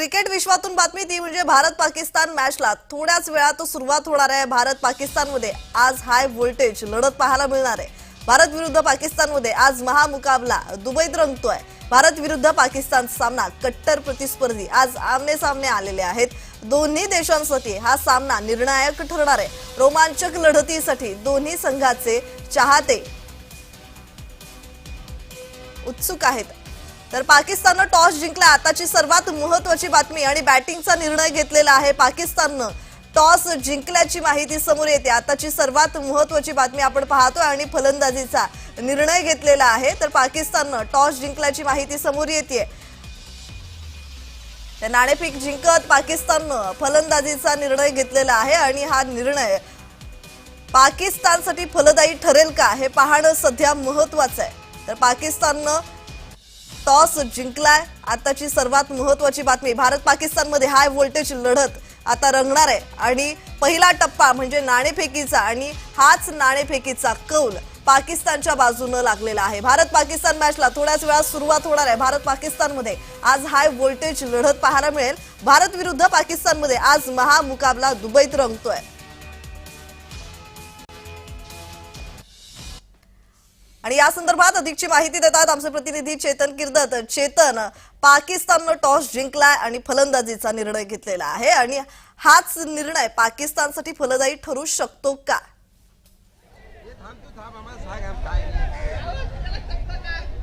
Cricket विश्वातून बातमी ती म्हणजे भारत पाकिस्तान मॅचला थोड्याच वेळात सुरुवात होणार आहे भारत पाकिस्तानमध्ये आज हाय व्होल्टेज लढत पाहायला मिळणार आहे. भारत विरुद्ध पाकिस्तानमध्ये आज महामुकाबला दुबईत रंगतोय. भारत विरुद्ध पाकिस्तान सामना कट्टर प्रतिस्पर्धी आज आमने सामने आलेले आहेत. दोन्ही देशांसाठी हा सामना निर्णायक ठरणार आहे. रोमांचक लढतीसाठी दोन्ही संघाचे चाहते उत्सुक आहेत. तर पाकिस्ताननं टॉस जिंकला. आताची सर्वात महत्वाची बातमी आणि बॅटिंगचा निर्णय घेतलेला आहे पाकिस्ताननं. टॉस जिंकल्याची माहिती समोर येते. आताची सर्वात महत्वाची बातमी आपण पाहतोय आणि फलंदाजीचा निर्णय घेतलेला आहे. तर पाकिस्ताननं टॉस जिंकल्याची माहिती समोर येते नाणेफेक जिंकत पाकिस्ताननं फलंदाजीचा निर्णय घेतलेला आहे आणि हा निर्णय पाकिस्तानसाठी फलदायी ठरेल का हे पाहणं सध्या महत्वाचं आहे. तर पाकिस्ताननं टॉस जिंकलाय. आताची सर्वात महत्वाची बातमी भारत पाकिस्तानमध्ये हाय व्होल्टेज लढत आता रंगणार आहे. आणि पहिला टप्पा म्हणजे नाणेफेकीचा आणि हाच नाणेफेकीचा कौल पाकिस्तानच्या बाजूनं लागलेला आहे. भारत पाकिस्तान मॅचला थोड्याच वेळात सुरुवात होणार आहे. भारत पाकिस्तानमध्ये आज हाय व्होल्टेज लढत पाहायला मिळेल. भारत विरुद्ध पाकिस्तानमध्ये आज महामुकाबला दुबईत रंगतोय. आणि या संदर्भात अधिकची माहिती देतात आमचे प्रतिनिधी चेतन किर्दत. चेतन पाकिस्ताननं टॉस जिंकलाय आणि फलंदाजीचा निर्णय घेतलेला आहे आणि हाच निर्णय पाकिस्तानसाठी फलदायी ठरू शकतो का?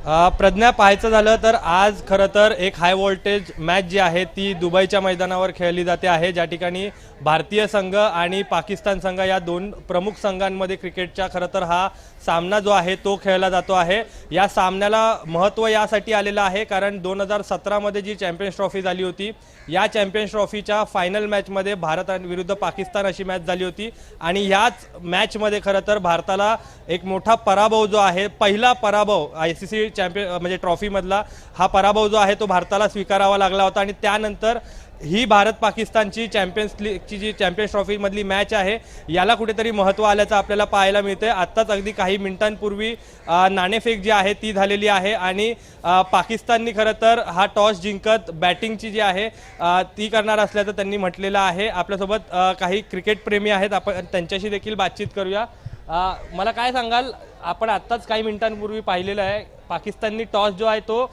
प्रज्ञा पाहायचं झालं तर आज खरं तर एक हाय व्होल्टेज मॅच जी आहे ती दुबईच्या मैदानावर खेळली जाते आहे. ज्या ठिकाणी भारतीय संघ आणि पाकिस्तान संघ या दोन प्रमुख संघांमध्ये क्रिकेटच्या खरं तर हा सामना जो आहे तो खेळला जातो आहे. या सामन्याला महत्त्व यासाठी आलेलं आहे कारण दोन हजार सतरामध्ये जी चॅम्पियन्स ट्रॉफी झाली होती या चॅम्पियन्स ट्रॉफीच्या फायनल मॅचमध्ये भारत विरुद्ध पाकिस्तान अशी मॅच झाली होती. आणि ह्याच मॅचमध्ये खरं तर भारताला एक मोठा पराभव जो आहे पहिला पराभव आय सी सी चॅम्पियन म्हणजे ट्रॉफीमधला हा पराभव जो आहे तो भारताला स्वीकारावा लागला होता आणि त्यानंतर ही भारत पाकिस्तानची चॅम्पियन्स लीगची जी चॅम्पियन्स ट्रॉफीमधली मॅच आहे याला कुठेतरी महत्त्व आल्याचं आपल्याला पाहायला मिळते आत्ताच अगदी काही मिनिटांपूर्वी नाणेफेक जी आहे ती झालेली आहे आणि पाकिस्ताननी खरं तर हा टॉस जिंकत बॅटिंगची जी आहे ती करणार असल्याचं त्यांनी म्हटलेलं आहे. आपल्यासोबत काही क्रिकेटप्रेमी आहेत. आपण त्यांच्याशी देखील बातचीत करूया. मला काय सांगाल? आपण आत्ताच काही मिनिटांपूर्वी पाहिलेलं आहे पाकिस्ताननी टॉस जो आहे तो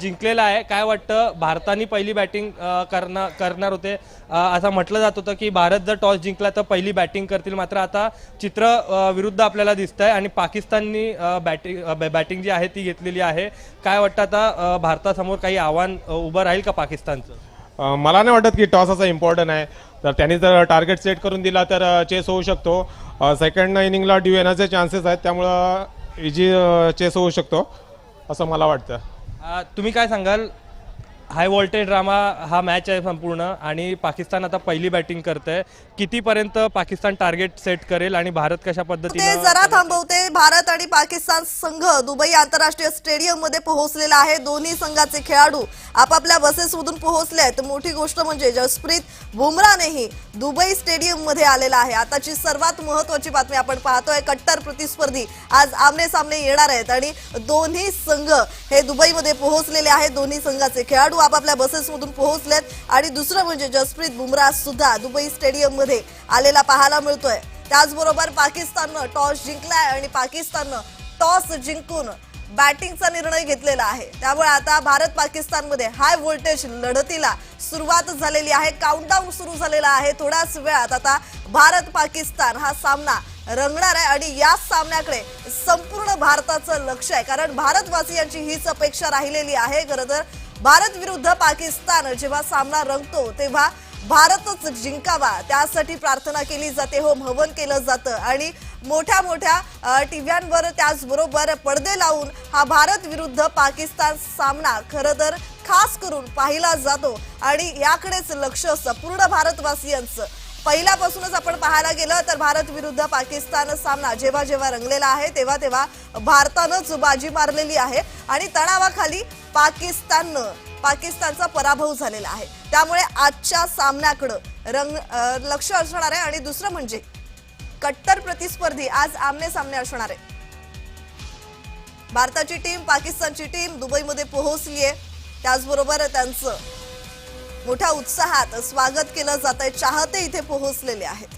जिंकलेला आहे. काय वाटतं भारताने पहिली बॅटिंग करणार करणार होते? असं म्हटलं जात होतं की भारत जर टॉस जिंकला तर पहिली बॅटिंग करतील. मात्र आता चित्र विरुद्ध आपल्याला दिसतंय आणि पाकिस्ताननी बॅटिंग बॅटिंग जी आहे ती घेतलेली आहे. काय वाटतं आता भारतासमोर काही आव्हान उभं राहील का पाकिस्तानचं? मला नाही वाटत की टॉस असा इम्पॉर्टंट आहे. तर त्यांनी जर टार्गेट सेट करून दिला तर चेस होऊ शकतो. सेकंड इनिंगला ड्यू येण्याचे चान्सेस आहेत. त्यामुळं इजी चेस होऊ शकतो. असं मला वाटतं. तुम्ही काय सांगाल? हाय व्होल्टेज ड्रामा हा मॅच आहे संपूर्ण आणि पाकिस्तान आता पहिली बॅटिंग करतंय. कितीपर्यंत पाकिस्तान टार्गेट सेट करेल आणि भारत कशा पद्धतीने जरा थांबवते. भारत आणि पाकिस्तान संघ दुबई आंतरराष्ट्रीय स्टेडियममध्ये पोहोचलेला आहे. दोन्ही संघाचे खेळाडू आपापल्या बसेसमधून पोहोचले आहेत. मोठी गोष्ट म्हणजे जसप्रीत बुमरानेही दुबई स्टेडियममध्ये आलेला आहे. आताची सर्वात महत्वाची बातमी आपण पाहतोय. कट्टर प्रतिस्पर्धी आज आमने सामने येणार आहेत आणि दोन्ही संघ हे दुबईमध्ये पोहोचलेले आहेत. दोन्ही संघाचे खेळाडू आपापल्या बसेसमधून पोहोचलेत. आणि दुसरं म्हणजे जसप्रीत बुमराह सुद्धा दुबई स्टेडियममध्ये आलेला पाहायला मिळतोय. त्याचबरोबर पाकिस्ताननं टॉस जिंकलाय आणि पाकिस्ताननं टॉस जिंकून बॅटिंगचा निर्णय घेतलेला आहे. त्यामुळे आता भारत पाकिस्तानमध्ये हाय व्होल्टेज लढतीला सुरुवात झालेली आहे. काउंटडाऊन सुरू झालेला आहे. थोड्याच वेळात आता भारत पाकिस्तान हा सामना रंगणार आहे आणि या सामन्याकडे संपूर्ण भारताचं लक्ष आहे. कारण भारतवासियांची हीच अपेक्षा राहिलेली आहे. खरं तर भारत विरुद्ध पाकिस्तान जेव्हा सामना रंगतो तेव्हा भारतच जिंकावा. त्यासाठी प्रार्थना केली जाते. हो हवन केलं जातं. आणि मोठ्या मोठ्या टीव्यांवर त्याचबरोबर पडदे लावून हा भारत विरुद्ध पाकिस्तान सामना खरं तर खास करून पाहिला जातो. आणि याकडेच लक्ष असतं पूर्ण भारतवासियांचं. पहिल्यापासूनच आपण पाहायला गेलं तर भारत विरुद्ध पाकिस्तान सामना जेव्हा जेव्हा रंगलेला आहे तेव्हा तेव्हा भारतानंच बाजी मारलेली आहे. आणि तणावाखाली पाकिस्ताननं पाकिस्तानचा पराभव झालेला आहे. त्यामुळे आजच्या सामन्याकडं रंग लक्ष असणार आहे आणि दुसरं म्हणजे कट्टर प्रतिस्पर्धी आज आमने सामने असणार आहे. भारताची टीम पाकिस्तानची टीम दुबईमध्ये पोहोचली आहे. त्याचबरोबर त्यांचं मोठ्या उत्साहात स्वागत केलं जात आहे चाहते इथे पोहोचलेले आहेत.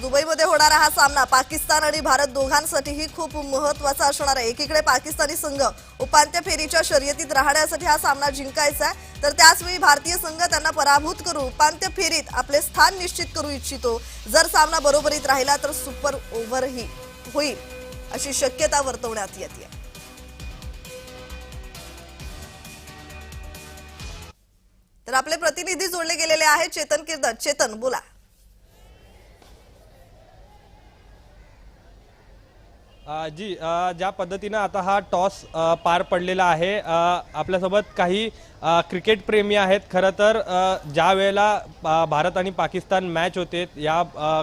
दुबईमध्ये होणारा हा सामना पाकिस्तान आणि भारत दोघांसाठीही खूप महत्त्वाचा असणार आहे. एकीकडे पाकिस्तानी संघ उपांत्य फेरीच्या शर्यतीत राहण्यासाठी हा सामना जिंकायचा आहे तर त्याचवेळी भारतीय संघ त्यांना पराभूत करून उपांत्य फेरीत आपले स्थान निश्चित करू इच्छितो. जर सामना बरोबरीत राहिला तर सुपर ओव्हरही होईल अशी शक्यता वर्तवण्यात येते. तर आपले प्रतिनिधी जोडले गेलेले आहेत चेतन किर्दत. चेतन बोला. जी ज्या पद्धतीनं आता हा टॉस पार पडलेला आहे आपल्यासोबत काही क्रिकेटप्रेमी क्रिकेट प्रेमी आहेत. खरं तर ज्या वेळेला भारत आणि पाकिस्तान मॅच होते या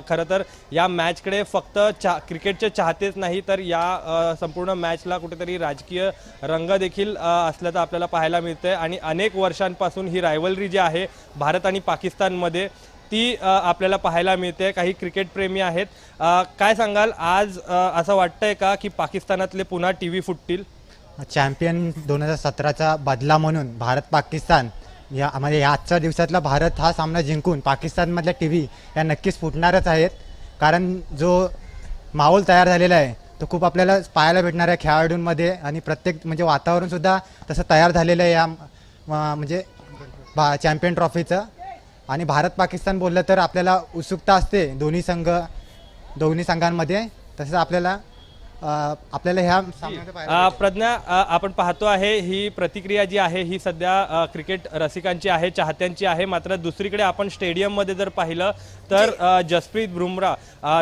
खरं तर या मॅचकडे फक्त चा क्रिकेटचे चाहतेच नाही तर या संपूर्ण मॅचला कुठेतरी राजकीय रंग देखील असल्याचं आपल्याला पाहायला मिळतंय. आणि अनेक वर्षांपासून ही रायवलरी जी आहे भारत आणि पाकिस्तानमध्ये ती आपल्याला पाहायला मिळते. काही क्रिकेटप्रेमी आहेत. काय सांगाल? आज असं वाटतंय का की पाकिस्तानातले पुन्हा टी व्ही फुटतील? चॅम्पियन दोन हजार सतराचा बदला म्हणून भारत पाकिस्तान या म्हणजे या आजच्या दिवसातला भारत हा सामना जिंकून पाकिस्तानमधल्या टी व्ही या नक्कीच फुटणारच आहेत. कारण जो माहोल तयार झालेला आहे तो खूप आपल्याला पाहायला भेटणार आहे खेळाडूंमध्ये आणि प्रत्येक म्हणजे वातावरणसुद्धा तसं तयार झालेलं आहे या म्हणजे बा चॅम्पियन ट्रॉफीचं. आणि भारत पाकिस्तान बोललं तर आपल्याला उत्सुकता असते दोन्ही संघ दोन्ही संघांमध्ये. तसंच आपल्याला आपल्याला ह्या प्रज्ञा आपण पाहतो आहे ही प्रतिक्रिया जी आहे ही सध्या क्रिकेट रसिकांची आहे चाहत्यांची आहे. मात्र दुसरीकडे आपण स्टेडियममध्ये जर पाहिलं तर जसप्रीत बुमरा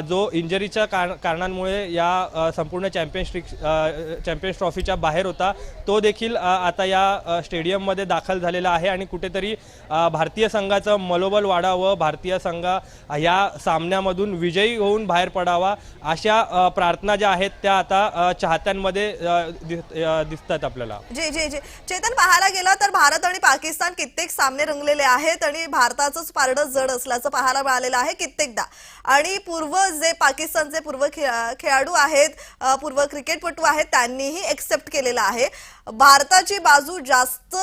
जो इंजरीच्या कार- कारणांमुळे या संपूर्ण चॅम्पियन्स चॅम्पियन्स ट्रॉफीच्या बाहेर होता तो देखील आता या स्टेडियममध्ये दाखल झालेला आहे आणि कुठेतरी भारतीय संघाचं मनोबल वाढावं भारतीय संघ या सामन्यामधून विजयी होऊन बाहेर पडावा अशा प्रार्थना ज्या आहेत त्या आता चाहत्यांमध्ये दिसतात आपल्याला. जे जे जे. चेतन पाहायला गेलं तर भारत आणि पाकिस्तान कित्येक सामने रंगलेले आहेत आणि भारताचंच पारडं जड असल्याचं पाहायला मिळालेलं आहे कित्येकदा. आणि पूर्व जे पाकिस्तानचे पूर्व खेळाडू आहेत पूर्व क्रिकेटपटू आहेत त्यांनीही एक्सेप्ट केलेलं आहे. भारताची बाजू जास्त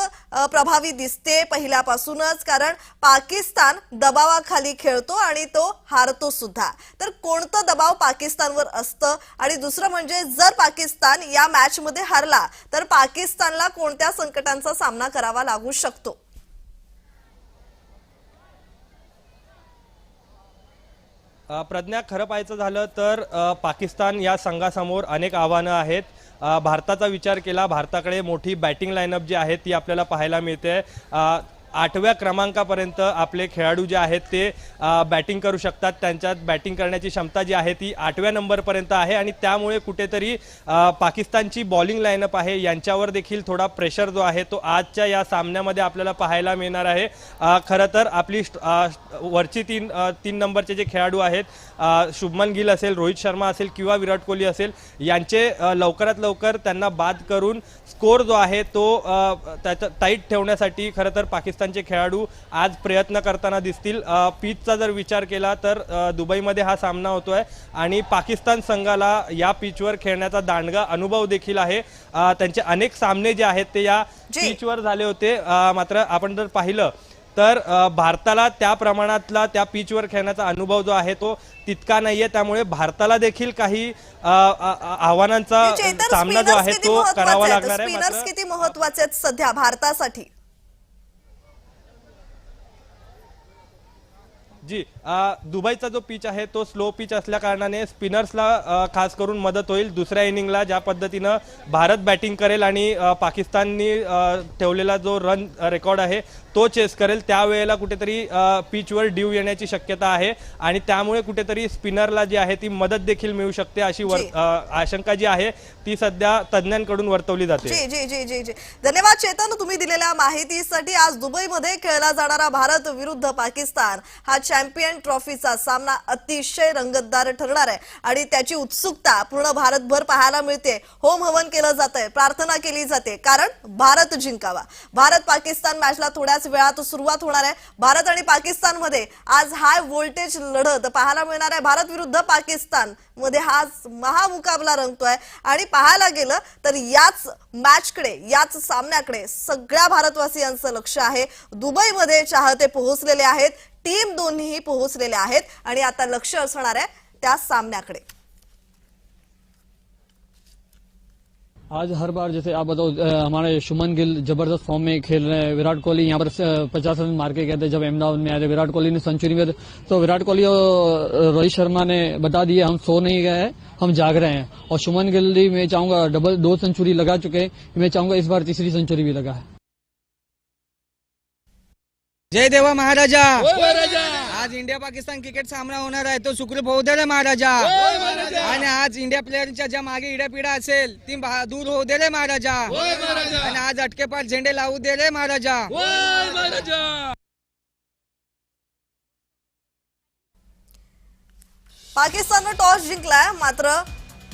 प्रभावी दिसते पहिल्यापासूनच कारण पाकिस्तान दबावाखाली खेळतो आणि तो हारतो सुद्धा. तर कोणतं दबाव पाकिस्तानवर असतं? आणि दुसरं म्हणजे जर पाकिस्तान या मॅचमध्ये हरला तर पाकिस्तानला कोणत्या संकटांचा सामना करावा लागू शकतो? प्रज्ञा खरं पाहायचं झालं तर पाकिस्तान या संघासमोर अनेक आव्हानं आहेत. भारताचा विचार केला. भारताकडे मोठी बॅटिंग लाईनअप जी आहे ती आपल्याला पाहायला मिळते. आठव्या क्रमांकापर्यंत आपले खेळाडू जे आहेत ते बॅटिंग करू शकतात. त्यांच्यात बॅटिंग करण्याची क्षमता जी आहे ती आठव्या नंबरपर्यंत आहे आणि त्यामुळे कुठेतरी पाकिस्तानची बॉलिंग लाईनअप आहे. यांच्यावर देखील थोडा प्रेशर जो आहे तो आजच्या या सामन्यामध्ये आपल्याला पाहायला मिळणार आहे. खरं तर आपली वरची तीन तीन नंबरचे जे खेळाडू आहेत शुभमन गिल असेल रोहित शर्मा असेल किंवा विराट कोहली असेल यांचे लवकरात लवकर त्यांना बाद करून स्कोर जो आहे तो त्याचा टाईट ठेवण्यासाठी खरं तर पाकिस्तान पाकिस्तानचे खेळाडू आज प्रयत्न करताना दिसतील. पिचचा जर विचार केला तर दुबईमध्ये हा सामना होतोय आणि पाकिस्तान संघाला या पिचवर खेळण्याचा दांडगा अनुभव देखील आहे. त्यांचे अनेक सामने जे आहेत ते या. पिचवर झाले होते. मात्र आपण जर पाहिलं तर भारताला त्या प्रमाणातला त्या पिचवर खेळण्याचा अनुभव जो आहे तो तितका नाहीये. त्यामुळे भारताला देखील काही आव्हानांचा सामना जो आहे तो करावा लागणार आहे. किती महत्त्वाचे आहेत सध्या भारतासाठी? जी दुबईचा जो पिच आहे तो स्लो पिच असल्या कारणाने स्पिनर्सला खास करून मदत होईल दुसऱ्या इनिंगला ज्या पद्धतीनं भारत बॅटिंग करेल आणि पाकिस्ताननी ठेवलेला जो रन रेकॉर्ड आहे तो चेस करेल. त्यावेळेला कुठेतरी पिचवर ड्यू येण्याची शक्यता आहे आणि त्यामुळे कुठेतरी स्पिनरला जी आहे ती मदत देखील मिळू शकते अशी वर आशंका जी आहे ती सध्या तज्ज्ञांकडून वर्तवली जाते. जी जी जी जी जी. धन्यवाद चेतन तुम्ही दिलेल्या माहितीसाठी आज दुबईमध्ये खेळला जाणारा भारत विरुद्ध पाकिस्तान. हा चॅम्पियन ट्रॉफीचा सामना अतिशय रंगतदार ठरणार आहे आणि त्याची उत्सुकता पूर्ण भारतभर पाहायला मिळते. होम हवन केलं जात आहे प्रार्थना केली जाते. कारण भारत जिंकावा. भारत पाकिस्तान मॅचला थोड्याच वेळात सुरुवात होणार आहे. भारत आणि पाकिस्तानमध्ये आज हाय व्होल्टेज लढत पाहायला मिळणार आहे. भारत विरुद्ध पाकिस्तानमध्ये हा महामुकाबला रंगतोय. आणि पाहायला गेलं तर याच मॅचकडे याच सामन्याकडे सगळ्या भारतवासियांचं लक्ष आहे. दुबईमध्ये चाहते पोहोचलेले आहेत. टीम पोहोचलेले आहेत आणि आता लक्ष असणार आहे त्या आज हर बार जैसे आप बताओ हमारे शुमन गिल ज़बरदस्त फॉर्म में खेल रहे हैं। विराट कोहली यहाँ पर पचास रन मार के गए थे जब अहमदाबाद में आए थे। विराट कोहली ने सेंचुरी में तो विराट कोहली और रोहित शर्मा ने बता दिया हम सो नहीं गए हैं, हम जाग रहे हैं। और शुमन गिल भी, मैं चाहूँगा डबल दो सेंचुरी लगा चुके मैं चाहूँगा इस बार तीसरी सेंचुरी भी लगा है। जय देवा महाराजा. आज इंडिया पाकिस्तान क्रिकेट सामना होणार आहे. तो सुखरूप होऊ दे रे महाराजा. आणि आज इंडिया प्लेअरच्या ज्या मागे इडापिडा असेल ती दूर होऊ दे रे महाराजा. आणि आज अटके पार झेंडे लावू दे रे महाराजा. पाकिस्ताननं टॉस जिंकलाय मात्र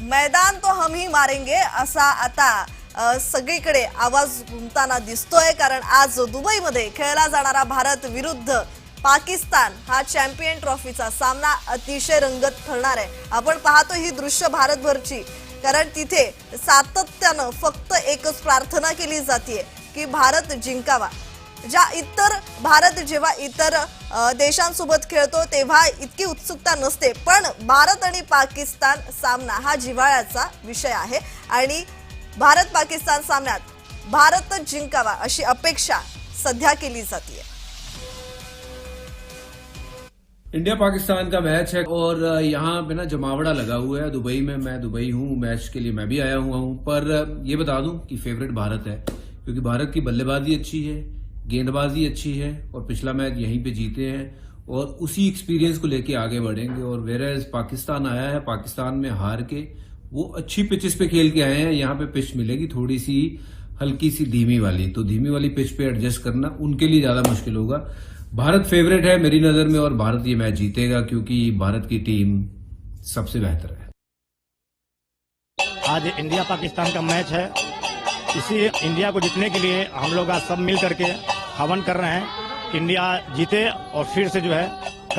मैदान तो हम ही मारेंगे असा आता सगळीकडे आवाज घुमताना दिसतोय कारण आज दुबईमध्ये खेळला जाणारा भारत विरुद्ध पाकिस्तान हा चॅम्पियन ट्रॉफीचा सामना अतिशय रंगत ठरणार आहे. आपण पाहतो ही दृश्य भारतभरची कारण तिथे सातत्यानं फक्त एकच प्रार्थना केली जाते की भारत जिंकावा. ज्या इतर भारत जेव्हा इतर देशांसोबत खेळतो तेव्हा इतकी उत्सुकता नसते. पण भारत आणि पाकिस्तान सामना हा जिव्हाळ्याचा विषय आहे. आणि भारत पाकिस्तान सामन्यात भारतच जिंकावा अशी अपेक्षा सध्या केली जाते इंडिया पाकिस्तान का मैच है और यहाँ पे ना जमावड़ा लगा हुआ है दुबई में। मैं दुबई हूँ, मैच के लिए मैं भी आया हुआ हूँ। पर ये बता दूँ कि फेवरेट भारत है, क्योंकि भारत की बल्लेबाजी अच्छी है, गेंदबाजी अच्छी है और पिछला मैच यहीं पे जीते हैं और उसी एक्सपीरियंस को लेके आगे बढ़ेंगे। और वेर पाकिस्तान आया है, पाकिस्तान में हार के वो अच्छी पिचेस पे खेल के आए हैं, यहाँ पे पिच मिलेगी थोड़ी सी हल्की सी धीमी वाली। तो धीमी वाली पिच पे एडजस्ट करना उनके लिए ज़्यादा मुश्किल होगा। भारत फेवरेट है मेरी नज़र में और भारत ये मैच जीतेगा क्योंकि भारत की टीम सबसे बेहतर है। आज इंडिया पाकिस्तान का मैच है। इसी इंडिया को जीतने के लिए हम लोग आज सब मिल करके हवन कर रहे हैं इंडिया जीते और फिर से जो है